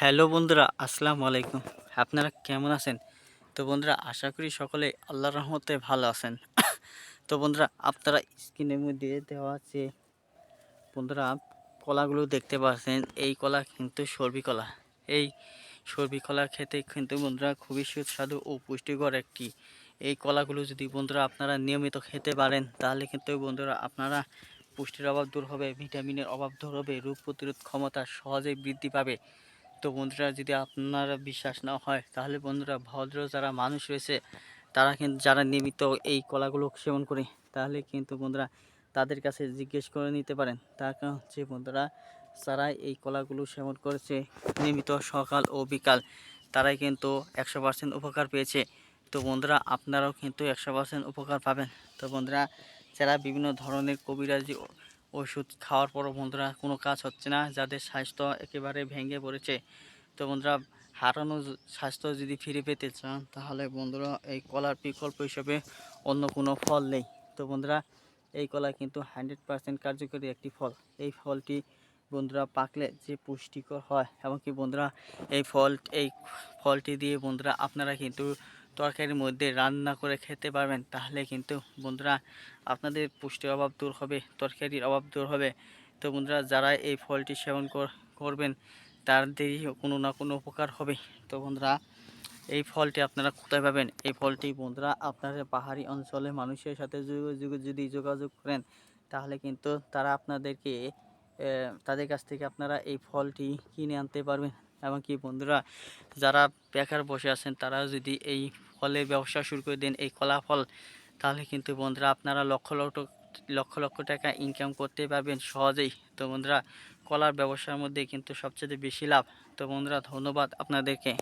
Hello বন্ধুরা, আসসালামু আলাইকুম। আপনারা কেমন আছেন? তো বন্ধুরা, আশা করি সকলে আল্লাহর রহমতে ভালো আছেন। তো বন্ধুরা, আপনারা স্ক্রিনের মধ্যে দেওয়া আছে, বন্ধুরা, কলাগুলো দেখতে পাচ্ছেন। এই কলা কিন্তু সর্বি কলা। এই সর্বি কলা খেতে কিন্তু বন্ধুরা খুবই সুস্বাদু ও পুষ্টিকর একটি। এই কলাগুলো যদি বন্ধুরা আপনারা নিয়মিত খেতে পারেন, তাহলে কিন্তু বন্ধুরা আপনারা পুষ্টির অভাব দূর হবে, ভিটামিনের অভাব দূর হবে, রোগ প্রতিরোধ ক্ষমতা সহজেই বৃদ্ধি পাবে। তো বন্ধুরা যদি আপনারা বিশ্বাস না হয়, তাহলে বন্ধুরা ভদ্র যারা মানুষ রয়েছে, তারা কিন্তু যারা নিয়মিত এই কলাগুলো সেবন করে, তাহলে কিন্তু বন্ধুরা তাদের কাছে জিজ্ঞেস করে নিতে পারেন। তার কারণ হচ্ছে বন্ধুরা, যারা এই কলাগুলো সেবন করেছে নিয়মিত সকাল ও বিকাল, তারাই কিন্তু একশো পার্সেন্ট উপকার পেয়েছে। তো বন্ধুরা, আপনারাও কিন্তু একশো পার্সেন্ট উপকার পাবেন। তো বন্ধুরা, যারা বিভিন্ন ধরনের কবিরাজি ওষুধ খাওয়ার পরও বন্ধুরা কোনো কাজ হচ্ছে না, যাদের স্বাস্থ্য একেবারে ভেঙে পড়েছে। তো বন্ধুরা, হারানো স্বাস্থ্য যদি ফিরে পেতে চান, তাহলে বন্ধুরা এই কলার বিকল্প হিসেবে অন্য কোনো ফল নেই। তো বন্ধুরা, এই কলা কিন্তু হান্ড্রেড পার্সেন্ট কার্যকরী একটি ফল। এই ফলটি বন্ধুরা পাকলে যে পুষ্টিকর হয়, এবং কি বন্ধুরা, এই ফল, এই ফলটি দিয়ে বন্ধুরা আপনারা কিন্তু তরকারির মধ্যে রান্না করে খেতে পারবেন, তাহলে কিন্তু বন্ধুরা আপনাদের পুষ্টির অভাব দূর হবে, তরকারির অভাব দূর হবে। তো বন্ধুরা, যারা এই ফলটি সেবন কর- করবেন, তাদেরই কোনো না কোনো উপকার হবে। তো বন্ধুরা, এই ফলটি আপনারা কোথায় পাবেন? এই ফলটি বন্ধুরা আপনারা পাহাড়ি অঞ্চলে মানুষের সাথে যদি যোগাযোগ করেন, তাহলে কিন্তু তারা আপনাদেরকে তাদের কাছ থেকে আপনারা এই ফলটি কিনে আনতে পারবেন। এমনকি বন্ধুরা, যারা বেকার বসে আছেন তারা যদি এই ফলের ব্যবসা শুরু করে দেন এই কলা ফল তাহলে কিন্তু বন্ধুরা আপনারা লক্ষ লক্ষ লক্ষ লক্ষ টাকা ইনকাম করতে পারবেন সহজেই। তো বন্ধুরা, কলার ব্যবসার মধ্যে কিন্তু সবচেয়ে বেশি লাভ। তো বন্ধুরা, ধন্যবাদ আপনাদেরকে।